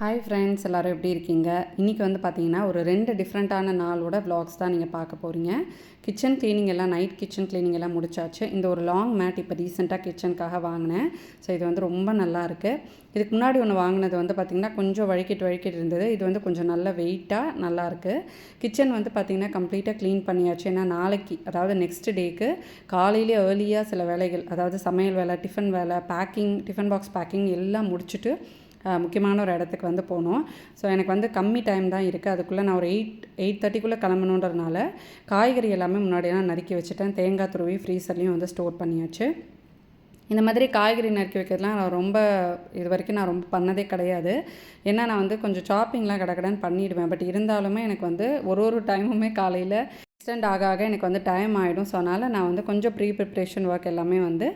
Hi friends எல்லோரும் எப்படி இருக்கீங்க? இன்றைக்கி வந்து பார்த்தீங்கன்னா ஒரு ரெண்டு டிஃப்ரெண்ட்டான நாளோட வ்ளாக்ஸ் தான் நீங்கள் பார்க்க போகிறீங்க கிச்சன் க்ளீனிங் எல்லாம் நைட் கிச்சன் க்ளீனிங் எல்லாம் முடிச்சாச்சு. இந்த ஒரு லாங் மேட் இப்போ ரீசெண்டாக கிச்சனுக்காக வாங்கினேன். ஸோ இது வந்து ரொம்ப நல்லா இருக்குது இதுக்கு முன்னாடி ஒன்று வாங்கினது வந்து பார்த்திங்கன்னா கொஞ்சம் வழுக்கிட்டு வழுக்கிட்டு இருந்தது. இது வந்து கொஞ்சம் நல்ல வெயிட்டாக நல்லாயிருக்கு கிச்சன் வந்து பார்த்திங்கன்னா கம்ப்ளீட்டாக க்ளீன் பண்ணியாச்சு. ஏன்னா நாளைக்கு அதாவது நெக்ஸ்ட் டேக்கு காலையிலே ஏர்லியாக சில வேலைகள் அதாவது சமையல் வேலை டிஃபன் வேலை பேக்கிங் டிஃபன் பாக்ஸ் பேக்கிங் எல்லாம் முடிச்சுட்டு முக்கியமான ஒரு இடத்துக்கு வந்து போகணும் ஸோ எனக்கு வந்து கம்மி டைம் தான் இருக்குது அதுக்குள்ளே நான் ஒரு எயிட் எயிட் தேர்ட்டிக்குள்ளே கிளம்பணுன்றதுனால காய்கறி எல்லாமே முன்னாடியெல்லாம் நறுக்கி வச்சுட்டேன். தேங்காய் துருவி ஃப்ரீசர்லேயும் வந்து ஸ்டோர் பண்ணியாச்சு. இந்த மாதிரி காய்கறி நறுக்கி வைக்கிறதுலாம் நான் ரொம்ப இது வரைக்கும் நான் ரொம்ப பண்ணதே கிடையாது. ஏன்னா நான் வந்து கொஞ்சம் ஷாப்பிங்லாம் கடக்கடன்னு பண்ணிவிடுவேன் பட் இருந்தாலுமே எனக்கு வந்து ஒரு ஒரு டைமுமே காலையில் எக்ஸ்டெண்ட் ஆக ஆக எனக்கு வந்து டைம் ஆகிடும் ஸோ அதனால் நான் வந்து கொஞ்சம் ப்ரீ ப்ரிப்ரேஷன் ஒர்க் எல்லாமே வந்து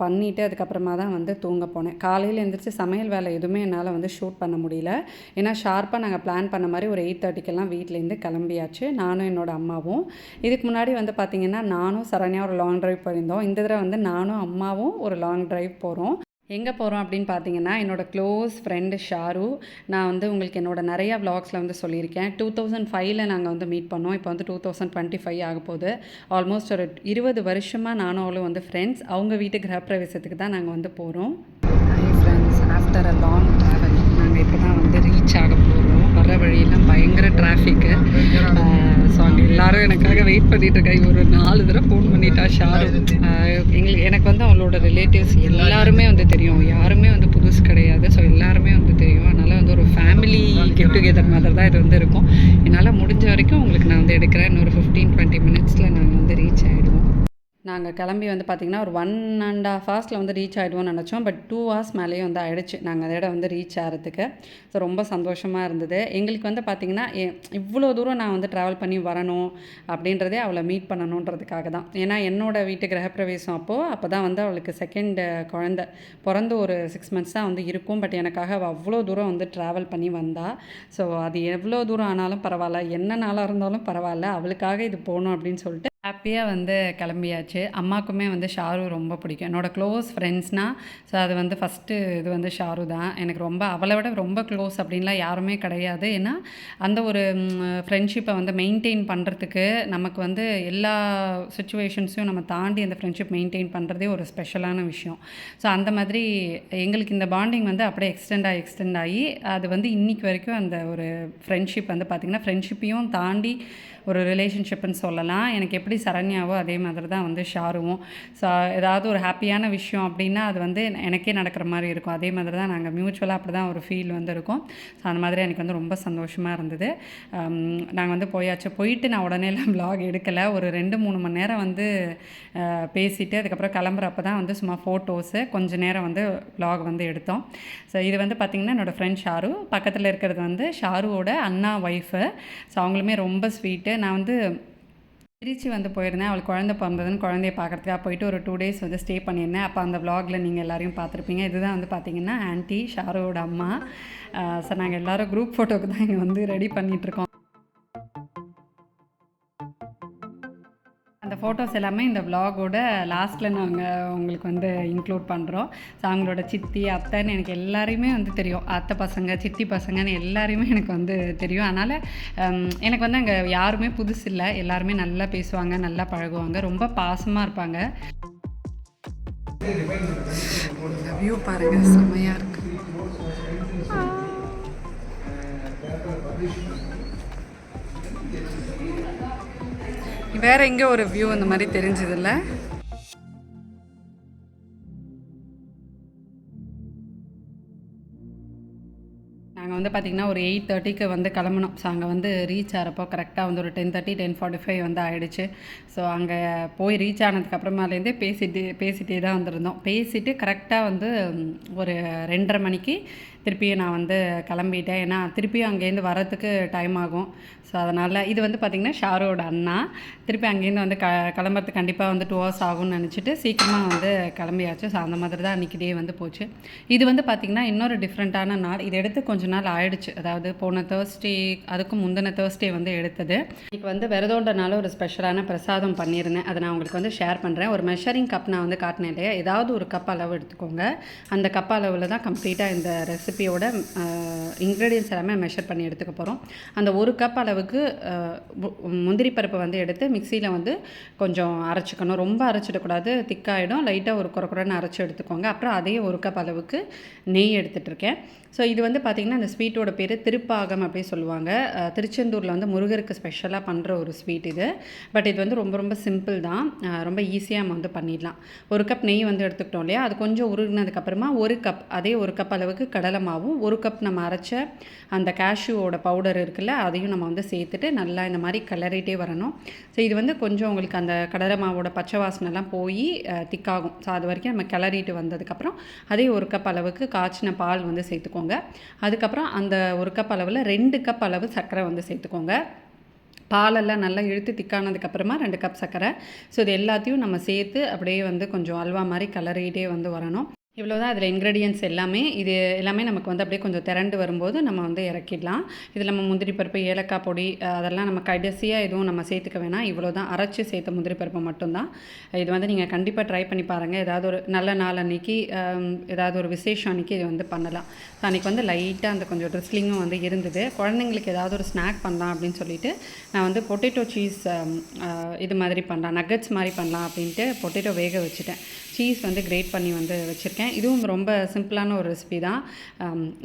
பண்ணிவிட்டு அதுக்கப்புறமா தான் வந்து தூங்க போனேன். காலையில் எழுந்திரிச்சு சமையல் வேலை எதுவுமே என்னால் வந்து ஷூட் பண்ண முடியல. ஏன்னா ஷார்ப்பாக நாங்கள் பிளான் பண்ண மாதிரி ஒரு எயிட் தேர்ட்டிக்கெல்லாம் வீட்டிலேருந்து கிளம்பியாச்சு. நானும் என்னோடய அம்மாவும். இதுக்கு முன்னாடி வந்து பார்த்திங்கன்னா நானும் சரண்யா ஒரு லாங் ட்ரைவ் போயிருந்தோம். இந்த தடவை வந்து நானும் அம்மாவும் ஒரு லாங் ட்ரைவ் போகிறோம் எங்கே போகிறோம் அப்படின்னு பார்த்தீங்கன்னா என்னோடய க்ளோஸ் ஃப்ரெண்டு ஷாரு. நான் வந்து உங்களுக்கு என்னோட நிறையா vlogsல வந்து சொல்லியிருக்கேன். டூ தௌசண்ட் ஃபைவ்ல நாங்கள் வந்து மீட் பண்ணோம். இப்போ வந்து டூ தௌசண்ட் டுவெண்ட்டி ஃபைவ் ஆக போகுது. ஆல்மோஸ்ட் ஒரு இருபது வருஷமாக நானும் அவளும் வந்து ஃப்ரெண்ட்ஸ் அவங்க வீட்டு கிரகப்பிரவேசத்துக்கு தான் நாங்கள் வந்து போகிறோம் friends after a long travel நாங்கள் இப்போ தான் வந்து ரீச் ஆக போகிறோம் வர வழியெல்லாம் பயங்கர டிராஃபிக்கு ஸோ அங்கே எல்லாரும் எனக்காக வெயிட் பண்ணிட்டு இருக்காங்க. ஒரு நாலு தடவை ஃபோன் பண்ணிட்டா ஷாரு எங்களுக்கு எனக்கு வந்து அவளோட ரிலேட்டிவ்ஸ் எல்லாருமே வந்து தெரியும். யாருமே வந்து புதுசு கிடையாது. ஸோ எல்லாருமே வந்து தெரியும். அதனால் வந்து ஒரு ஃபேமிலி கெட் டுகெதர் மாதிரி தான் இது வந்து இருக்கும். என்னால் முடிஞ்ச வரைக்கும் உங்களுக்கு நான் வந்து எடுக்கிறேன். இன்னொரு ஃபிஃப்டீன் டுவெண்ட்டி மினிட்ஸில் நாங்கள் வந்து ரீச் ஆகிடுவோம் நாங்கள் கிளம்பி வந்து பார்த்திங்கன்னா ஒரு ஒன் அண்ட் ஆஃப் ஹவர்ஸில் வந்து ரீச் ஆகிடுவோம்னு நினச்சோம். பட் டூ ஹவர்ஸ் மேலேயே வந்து ஆகிடுச்சு நாங்கள் அதோட வந்து ரீச் ஆகிறதுக்கு ஸோ ரொம்ப சந்தோஷமாக இருந்தது. எங்களுக்கு வந்து பார்த்திங்கன்னா எ- இவ்வளோ தூரம் நான் வந்து ட்ராவல் பண்ணி வரணும் அப்படின்றதே அவளை மீட் பண்ணணுன்றதுக்காக தான். ஏன்னா என்னோடய வீட்டு கிரகப்பிரவேசம் அப்போது அப்போ தான் வந்து அவளுக்கு செகண்ட் குழந்த. பிறந்து ஒரு சிக்ஸ் மந்த்ஸ் தான் வந்து இருக்கும். பட் எனக்காக அவள் அவ்வளோ தூரம் வந்து ட்ராவல் பண்ணி வந்தா. ஸோ அது எவ்வளோ தூரம் ஆனாலும் பரவாயில்ல. என்ன நாளாக இருந்தாலும் பரவாயில்ல. அவளுக்காக இது போகணும் அப்படின்னு சொல்லிட்டு ஹாப்பியாக வந்து கிளம்பியாச்சு. அம்மாக்குமே வந்து ஷாரு ரொம்ப பிடிக்கும். என்னோடய க்ளோஸ் ஃப்ரெண்ட்ஸ்னால் ஸோ அது வந்து ஃபஸ்ட்டு இது வந்து ஷாரு தான். எனக்கு ரொம்ப அவளை விட ரொம்ப க்ளோஸ் அப்படின்லாம் யாருமே கிடையாது. ஏன்னா அந்த ஒரு ஃப்ரெண்ட்ஷிப்பை வந்து மெயின்டைன் பண்ணுறதுக்கு நமக்கு வந்து எல்லா சுச்சுவேஷன்ஸையும் நம்ம தாண்டி அந்த ஃப்ரெண்ட்ஷிப் மெயின்டைன் பண்ணுறதே ஒரு ஸ்பெஷலான விஷயம். ஸோ அந்த மாதிரி எங்களுக்கு இந்த பாண்டிங் வந்து அப்படியே எக்ஸ்டெண்ட் ஆகி எக்ஸ்டெண்ட் ஆகி அது வந்து இன்னைக்கு வரைக்கும் அந்த ஒரு ஃப்ரெண்ட்ஷிப் வந்து பார்த்திங்கன்னா ஃப்ரெண்ட்ஷிப்பையும் தாண்டி ஒரு ரிலேஷன்ஷிப்னு சொல்லலாம். எனக்கு எப்படி சரண்யாவோ அதே மாதிரி தான் வந்து ஷாருவும். ஸோ ஏதாவது ஒரு ஹாப்பியான விஷயம் அப்படின்னா அது வந்து எனக்கே நடக்கிற மாதிரி இருக்கும். அதே மாதிரி தான் நாங்கள் மியூச்சுவலாக அப்படி தான் ஒரு ஃபீல் வந்து இருக்கும் ஸோ அந்த மாதிரி எனக்கு வந்து ரொம்ப சந்தோஷமாக இருந்தது. நாங்கள் வந்து போயாச்சு. போயிட்டு நான் உடனே எல்லாம் ப்ளாக் எடுக்கலை. ஒரு ரெண்டு மூணு மணி நேரம் வந்து பேசிவிட்டு பேசிட்டு அதுக்கப்புறம் கிளம்புறப்ப தான் வந்து சும்மா ஃபோட்டோஸு கொஞ்ச நேரம் வந்து ப்ளாக் வந்து எடுத்தோம். ஸோ இது வந்து பார்த்திங்கன்னா என்னோடய ஃப்ரெண்ட் ஷாரு. பக்கத்தில் இருக்கிறது வந்து ஷாருவோட அண்ணா ஒய்ஃபு ஸோ அவங்களுமே ரொம்ப ஸ்வீட்டு நான் வந்து திருச்சி வந்து போயிருந்தேன். அவளுக்கு குழந்தை பிறந்ததுன்னு குழந்தைய பார்க்குறதுக்காக போயிட்டு ஒரு டூ டேஸ் வந்து ஸ்டே பண்ணியிருந்தேன். அப்போ அந்த vlogல நீங்கள் எல்லாரையும் பார்த்துருப்பீங்க. இதுதான் வந்து பார்த்தீங்கன்னா ஆன்ட்டி ஷாரோட அம்மா. சார் நாங்கள் எல்லாரும் குரூப் ஃபோட்டோக்கு தான் இங்கே வந்து ரெடி பண்ணிகிட்ருக்கோம் அந்த ஃபோட்டோஸ் எல்லாமே இந்த vlogோட லாஸ்ட்டில் நாங்கள் உங்களுக்கு வந்து இன்க்ளூட் பண்ணுறோம் ஸோ அவங்களோட சித்தி அத்தைன்னு எனக்கு எல்லாரையுமே வந்து தெரியும். அத்தை பசங்க சித்தி பசங்கன்னு எல்லாரையுமே எனக்கு வந்து தெரியும். அதனால் எனக்கு வந்து அங்கே யாருமே புதுசு இல்லை. எல்லாருமே நல்லா பேசுவாங்க நல்லா பழகுவாங்க. ரொம்ப பாசமாக இருப்பாங்க. வியூ பாருங்க செம்மையாக இருக்கு. வேற எங்கே ஒரு வியூ அந்த மாதிரி தெரிஞ்சதில்ல? நாங்கள் வந்து பார்த்திங்கன்னா ஒரு எயிட் தேர்ட்டிக்கு வந்து கிளம்பணும் ஸோ அங்கே வந்து ரீச் ஆகிறப்போ கரெக்டாக வந்து ஒரு ten thirty ten forty five வந்து ஆகிடுச்சு ஸோ அங்கே போய் ரீச் ஆனதுக்கப்புறமாலேருந்தே பேசிட்டு பேசிகிட்டே தான் வந்திருந்தோம். பேசிட்டு கரெக்டாக வந்து ஒரு ரெண்டரை மணிக்கு திருப்பியும் நான் வந்து கிளம்பிட்டேன். ஏன்னா திருப்பியும் அங்கேருந்து வரத்துக்கு டைம் ஆகும். ஸோ அதனால் இது வந்து பார்த்திங்கன்னா ஷாரோட அண்ணா. திருப்பி அங்கேருந்து வந்து க கிளம்புறதுக்கு கண்டிப்பாக வந்து டூ ஹவர்ஸ் ஆகும்னு நினச்சிட்டு சீக்கிரமாக வந்து கிளம்பியாச்சு. ஸோ அந்த மாதிரி தான் அன்றைக்கி டே வந்து போச்சு. இது வந்து பார்த்திங்கன்னா இன்னொரு டிஃப்ரெண்ட்டான நாள். இது எடுத்து கொஞ்ச நாள் ஆயிடுச்சு. அதாவது போன தேர்ஸ்டே அதுக்கும் முந்தின தேர்ஸ்டே வந்து எடுத்தது. இப்போ வந்து விரதோன்றனால ஒரு ஸ்பெஷலான பிரசாதம் பண்ணியிருந்தேன். அதை நான் உங்களுக்கு வந்து ஷேர் பண்ணுறேன் ஒரு மெஷரிங் கப் நான் வந்து காட்டினேன் இல்லையா? ஏதாவது ஒரு கப் அளவு எடுத்துக்கோங்க. அந்த கப் அளவில் தான் கம்ப்ளீட்டாக இந்த ரெசிபி ரெசிபியோட இன்க்ரீடியன்ஸ் எல்லாமே மெஷர் பண்ணி எடுத்துக்க போகிறோம் அந்த ஒரு கப் அளவுக்கு முந்திரி பருப்பை வந்து எடுத்து மிக்சியில் வந்து கொஞ்சம் அரைச்சிக்கணும். ரொம்ப அரைச்சிடக்கூடாது திக்காகிடும் லைட்டாக ஒரு குறை குறைன்னு அரைச்சி எடுத்துக்கோங்க. அப்புறம் அதே ஒரு கப் அளவுக்கு நெய் எடுத்துகிட்ருக்கேன் ஸோ இது வந்து பார்த்திங்கன்னா அந்த ஸ்வீட்டோட பேர் திருப்பாகம் அப்படி சொல்லுவாங்க. திருச்செந்தூரில் வந்து முருகருக்கு ஸ்பெஷலாக பண்ணுற ஒரு ஸ்வீட் இது. பட் இது வந்து ரொம்ப ரொம்ப சிம்பிள் தான். ரொம்ப ஈஸியாக நம்ம வந்து பண்ணிடலாம். ஒரு கப் நெய் வந்து எடுத்துக்கிட்டோம் இல்லையா? அது கொஞ்சம் உருகினதுக்கப்புறமா ஒரு கப் அதே ஒரு கப் அளவுக்கு கடலை மாவும் ஒரு கப் நம்ம அரைச்ச அந்த கேஷ்யூவோட பவுடர் இருக்குல்ல அதையும் நம்ம வந்து சேர்த்துட்டு நல்லா இந்த மாதிரி கிளறிட்டே வரணும். ஸோ இது வந்து கொஞ்சம் உங்களுக்கு அந்த கடலை மாவோட பச்சை வாசனைலாம் போய் திக்காகும் ஸோ அது வரைக்கும் நம்ம கிளறிட்டு வந்ததுக்கப்புறம் அதே ஒரு கப் அளவுக்கு காய்ச்சின பால் வந்து சேர்த்துக்கோங்க. அதுக்கப்புறம் அந்த ஒரு கப் அளவில் ரெண்டு கப் அளவு சர்க்கரை வந்து சேர்த்துக்கோங்க. பாலெல்லாம் நல்லா இழுத்து திக்கானதுக்கப்புறமா ரெண்டு கப் சர்க்கரை. ஸோ இது எல்லாத்தையும் நம்ம சேர்த்து அப்படியே வந்து கொஞ்சம் அல்வா மாதிரி கலரிகிட்டே வந்து வரணும். இவ்வளோ தான் அதில் இன்க்ரீடியன்ஸ் எல்லாமே இது எல்லாமே நமக்கு வந்து அப்படியே கொஞ்சம் திரண்டு வரும்போது நம்ம வந்து இறக்கிடலாம். இதில் நம்ம முந்திரி பருப்பு ஏலக்காய் பொடி அதெல்லாம் நம்ம கடைசியாக எதுவும் நம்ம சேர்த்துக்க வேணாம். இவ்வளோ தான் அரைச்சி சேர்த்த முந்திரி பருப்பு மட்டும்தான். இது வந்து நீங்கள் கண்டிப்பாக ட்ரை பண்ணி பாருங்கள் ஏதாவது ஒரு நல்ல நாள் அன்னைக்கு ஏதாவது ஒரு விசேஷம் அன்றைக்கி இது வந்து பண்ணலாம். ஸோ அன்றைக்கி வந்து லைட்டாக அந்த கொஞ்சம் ட்ரிஸ்லிங்கும் வந்து இருந்தது. குழந்தைங்களுக்கு ஏதாவது ஒரு ஸ்நாக் பண்ணலாம் அப்படின்னு சொல்லிட்டு நான் வந்து பொட்டேட்டோ சீஸ் இது மாதிரி பண்ணலாம். நக்கட்ஸ் மாதிரி பண்ணலாம் அப்படின்ட்டு பொட்டேட்டோ வேக வச்சுட்டேன். சீஸ் வந்து கிரேட் பண்ணி வந்து வச்சுருக்கேன். இதுவும் ரொம்ப சிம்பிளான ஒரு ரெசிபி தான்.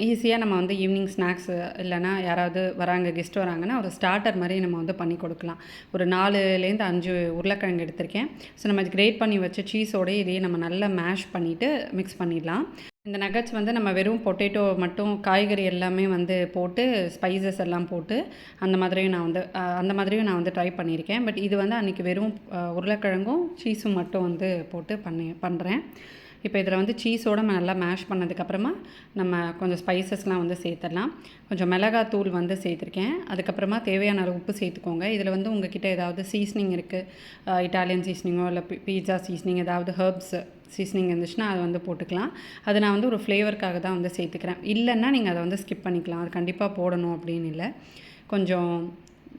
ஈஸியாக நம்ம வந்து ஈவினிங் ஸ்நாக்ஸ் இல்லைனா யாராவது வராங்க கெஸ்ட் வராங்கன்னா ஒரு ஸ்டார்டர் மாதிரி நம்ம வந்து பண்ணி கொடுக்கலாம். ஒரு நாலுலேருந்து அஞ்சு உருளைக்கிழங்கு எடுத்திருக்கேன். ஸோ நம்ம கிரேட் பண்ணி வச்ச சீஸோடய இதையே நம்ம நல்லா மேஷ் பண்ணிவிட்டு மிக்ஸ் பண்ணிடலாம். இந்த நகட்ஸ் வந்து நம்ம வெறும் பொட்டேட்டோ மட்டும் காய்கறி எல்லாமே வந்து போட்டு ஸ்பைசஸ் எல்லாம் போட்டு அந்த மாதிரியும் நான் வந்து அந்த மாதிரியும் நான் வந்து ட்ரை பண்ணியிருக்கேன். பட் இது வந்து அன்றைக்கி வெறும் உருளைக்கிழங்கும் சீஸும் மட்டும் வந்து போட்டு பண்ணி பண்ணுறேன் இப்போ இதில் வந்து சீஸோட நம்ம நல்லா மேஷ் பண்ணதுக்கப்புறமா நம்ம கொஞ்சம் ஸ்பைசஸ்லாம் வந்து சேர்த்துடலாம். கொஞ்சம் மிளகாத்தூள் வந்து சேர்த்துருக்கேன். அதுக்கப்புறமா தேவையான அளவு உப்பு சேர்த்துக்கோங்க. இதில் வந்து உங்ககிட்ட ஏதாவது சீஸ்னிங் இருக்குது இட்டாலியன் சீஸ்னிங்கோ இல்லை பீட்சா சீஸ்னிங் ஏதாவது ஹர்ப்ஸ் சீஸ்னிங் இருந்துச்சுன்னா அதை வந்து போட்டுக்கலாம். அது நான் வந்து ஒரு ஃப்ளேவருக்காக தான் வந்து சேர்த்துக்கிறேன். இல்லைன்னா நீங்கள் அதை வந்து ஸ்கிப் பண்ணிக்கலாம். அது கண்டிப்பாக போடணும் அப்படின்னு இல்லை. கொஞ்சம்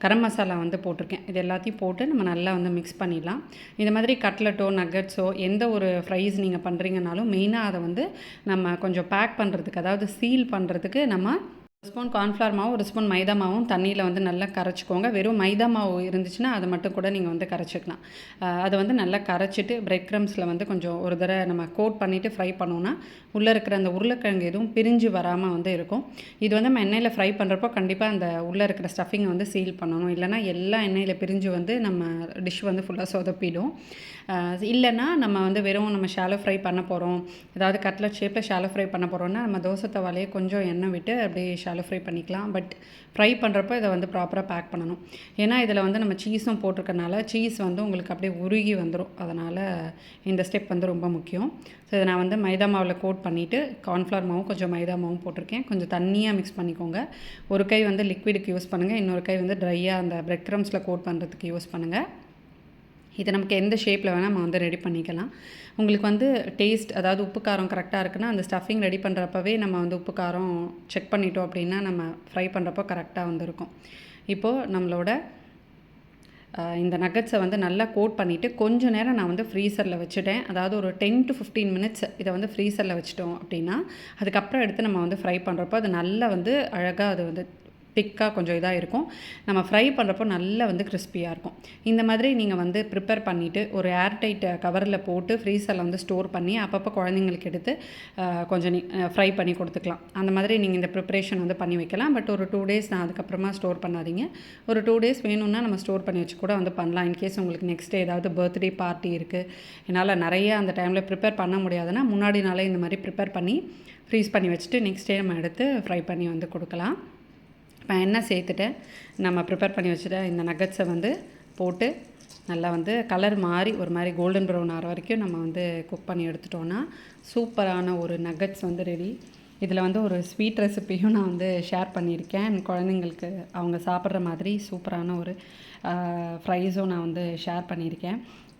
கரம் மசாலா வந்து போட்டிருக்கேன். இது எல்லாத்தையும் போட்டு நம்ம நல்லா வந்து மிக்ஸ் பண்ணிடலாம். இந்த மாதிரி கட்லட்டோ நக்கட்ஸோ எந்த ஒரு ஃப்ரைஸ் நீங்கள் பண்ணுறீங்கனாலும் மெயினாக அதை வந்து நம்ம கொஞ்சம் பேக் பண்ணுறதுக்கு அதாவது சீல் பண்ணுறதுக்கு நம்ம ஒரு ஸ்பூன் கார்ன்ஃப்ளவர் மாவும் ஒரு ஸ்பூன் மைதா மாவும் தண்ணியில் வந்து நல்லா கரைச்சிக்கோங்க. வெறும் மைதா மாவு இருந்துச்சுன்னா அதை மட்டும் கூட நீங்கள் வந்து கரைச்சிக்கலாம். அதை வந்து நல்லா கரைச்சிட்டு பிரெட் க்ரம்ஸில் வந்து கொஞ்சம் ஒரு தடவை நம்ம கோட் பண்ணிவிட்டு ஃப்ரை பண்ணோன்னா உள்ளே இருக்கிற அந்த உருளைக்கிழங்கு எதுவும் பிரிஞ்சு வராமல் வந்து இருக்கும். இது வந்து நம்ம எண்ணெயில் ஃப்ரை பண்ணுறப்போ கண்டிப்பாக அந்த உள்ளே இருக்கிற ஸ்டஃபிங்கை வந்து சீல் பண்ணணும். இல்லைனா எல்லா எண்ணெயில் பிரிஞ்சு வந்து நம்ம டிஷ் வந்து ஃபுல்லாக சொதப்பிடும். இல்லைன்னா நம்ம வந்து வெறும் நம்ம ஷாலோ ஃப்ரை பண்ண போகிறோம் ஏதாவது கட்லட் ஷேப்பில் ஷாலோ ஃப்ரை பண்ண போகிறோம்னா நம்ம தோசை தவாலையே கொஞ்சம் எண்ணெய் விட்டு அப்படியே ஷாலோ ஃப்ரை பண்ணிக்கலாம். பட் ஃப்ரை பண்ணுறப்போ இதை வந்து ப்ராப்பராக பேக் பண்ணணும். ஏன்னா இதில் வந்து நம்ம சீஸும் போட்டிருக்கனால சீஸ் வந்து உங்களுக்கு அப்படியே உருகி வந்துடும் அதனால் இந்த ஸ்டெப் வந்து ரொம்ப முக்கியம். ஸோ இதை நான் வந்து மைதா மாவில் கோட் பண்ணிவிட்டு கார்ன்ஃப்ளவர் மாவும் கொஞ்சம் மைதா மாவும் போட்டிருக்கேன். கொஞ்சம் தண்ணியாக மிக்ஸ் பண்ணிக்கோங்க. ஒரு கை வந்து லிக்விடுக்கு யூஸ் பண்ணுங்கள் இன்னொரு கை வந்து ட்ரையாக அந்த பிரெட் க்ரம்ஸில் கோட் பண்ணுறதுக்கு யூஸ் பண்ணுங்கள் இதை நமக்கு எந்த ஷேப்பில் வேணால் நம்ம வந்து ரெடி பண்ணிக்கலாம். உங்களுக்கு வந்து டேஸ்ட் அதாவது உப்பு காரம் கரெக்டாக இருக்குன்னா அந்த ஸ்டஃபிங் ரெடி பண்ணுறப்பவே நம்ம வந்து உப்பு காரம் செக் பண்ணிட்டோம் அப்படின்னா நம்ம ஃப்ரை பண்ணுறப்போ கரெக்டாக வந்திருக்கும். இப்போது நம்மளோட இந்த நகட்ஸை வந்து நல்லா கோட் பண்ணிவிட்டு கொஞ்சம் நேரம் நான் வந்து ஃப்ரீசரில் வச்சுட்டேன். அதாவது ஒரு டென் டு ஃபிஃப்டீன் மினிட்ஸ் இதை வந்து ஃப்ரீசரில் வச்சுட்டோம் அப்படின்னா அதுக்கப்புறம் எடுத்து நம்ம வந்து ஃப்ரை பண்ணுறப்போ அது நல்லா வந்து அழகாக அது வந்து திக்காக கொஞ்சம் இதாக இருக்கும். நம்ம ஃப்ரை பண்ணுறப்போ நல்லா வந்து கிறிஸ்பியாக இருக்கும். இந்த மாதிரி நீங்கள் வந்து ப்ரிப்பேர் பண்ணிவிட்டு ஒரு ஏர்டைட் கவரில் போட்டு ஃப்ரீசரில் வந்து ஸ்டோர் பண்ணி அப்பப்போ குழந்தைங்களுக்கு எடுத்து கொஞ்சம் கொஞ்சம் ஃப்ரை பண்ணி கொடுத்துக்கலாம். அந்த மாதிரி நீங்கள் இந்த ப்ரிப்பரேஷன் வந்து பண்ணி வைக்கலாம். பட் ஒரு டூ டேஸ் நான் அதுக்கப்புறமா ஸ்டோர் பண்ணாதீங்க. ஒரு டூ டேஸ் வேணும்னா நம்ம ஸ்டோர் பண்ணி வச்சு கூட வந்து பண்ணலாம். இன்கேஸ் உங்களுக்கு நெக்ஸ்ட் டே ஏதாவது பர்த்டே பார்ட்டி இருக்குது என்னால் நிறைய அந்த டைமில் ப்ரிப்பேர் பண்ண முடியாதுன்னா முன்னாடி நாளே இந்த மாதிரி ப்ரிப்பேர் பண்ணி ஃப்ரீஸ் பண்ணி வச்சுட்டு நெக்ஸ்ட் டே நம்ம எடுத்து ஃப்ரை பண்ணி வந்து கொடுக்கலாம். இப்போ எண்ணெய் சேர்த்துட்டேன் நம்ம ப்ரிப்பேர் பண்ணி வச்சுட்ட இந்த நகட்ஸை வந்து போட்டு நல்லா வந்து கலர் மாறி ஒரு மாதிரி கோல்டன் ப்ரௌன் ஆகிற வரைக்கும் நம்ம வந்து குக் பண்ணி எடுத்துட்டோன்னா சூப்பரான ஒரு நக்கட்ஸ் வந்து ரெடி இதில் வந்து ஒரு ஸ்வீட் ரெசிப்பியும் நான் வந்து ஷேர் பண்ணியிருக்கேன். குழந்தைங்களுக்கு அவங்க சாப்பிட்ற மாதிரி சூப்பரான ஒரு ஃப்ரைஸும் நான் வந்து ஷேர் பண்ணியிருக்கேன்.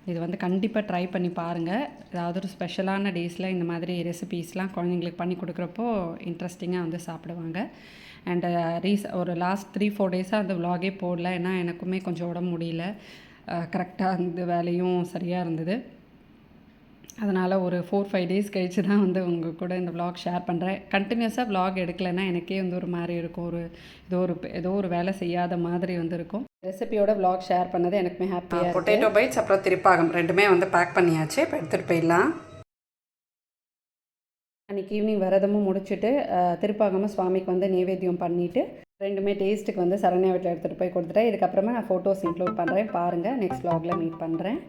இது வந்து கண்டிப்பாக ட்ரை பண்ணி பாருங்கள் ஏதாவது ஒரு ஸ்பெஷலான டேஸில் இந்த மாதிரி ரெசிபீஸ்லாம் குழந்தைங்களுக்கு பண்ணி கொடுக்குறப்போ இன்ட்ரெஸ்டிங்காக வந்து சாப்பிடுவாங்க. அண்டு ரீஸ் uh, ஒரு லாஸ்ட் த்ரீ ஃபோர் டேஸாக அந்த விலாகே போடல. ஏன்னா எனக்குமே கொஞ்சம் உடம்பு முடியல. Uh, கரெக்டாக அந்த வேலையும் சரியாக இருந்தது. அதனால் ஒரு ஃபோர் ஃபைவ் டேஸ் கழித்து தான் வந்து உங்கள் கூட இந்த விலாக் ஷேர் பண்ணுறேன் கண்டினியூஸாக விலாக் எடுக்கலைன்னா எனக்கே வந்து ஒரு மாதிரி இருக்கும். ஒரு ஏதோ ஒரு ஏதோ ஒரு வேலை செய்யாத மாதிரி வந்து இருக்கும். ரெசிபியோட vlog ஷேர் பண்ணது எனக்குமே ஹாப்பியாக பொட்டேட்டோ பைட்ஸ் அப்புறம் திருப்பாகம். ரெண்டுமே வந்து பேக் பண்ணியாச்சு. இப்போ எடுத்துகிட்டு போயிடலாம். அன்றைக்கி ஈவினிங் விரதமும் முடிச்சுட்டு திருப்பாகமும் சுவாமிக்கு வந்து நைவேத்தியம் பண்ணிவிட்டு ரெண்டுமே டேஸ்ட்டுக்கு வந்து சரண்யா வீட்டில் எடுத்துகிட்டு போய் கொடுத்துட்டேன். இதுக்கப்புறமா நான் ஃபோட்டோஸ் இன்க்ளூட் பண்ணுறேன் பாருங்கள் நெக்ஸ்ட் vlogல மீட் பண்ணுறேன்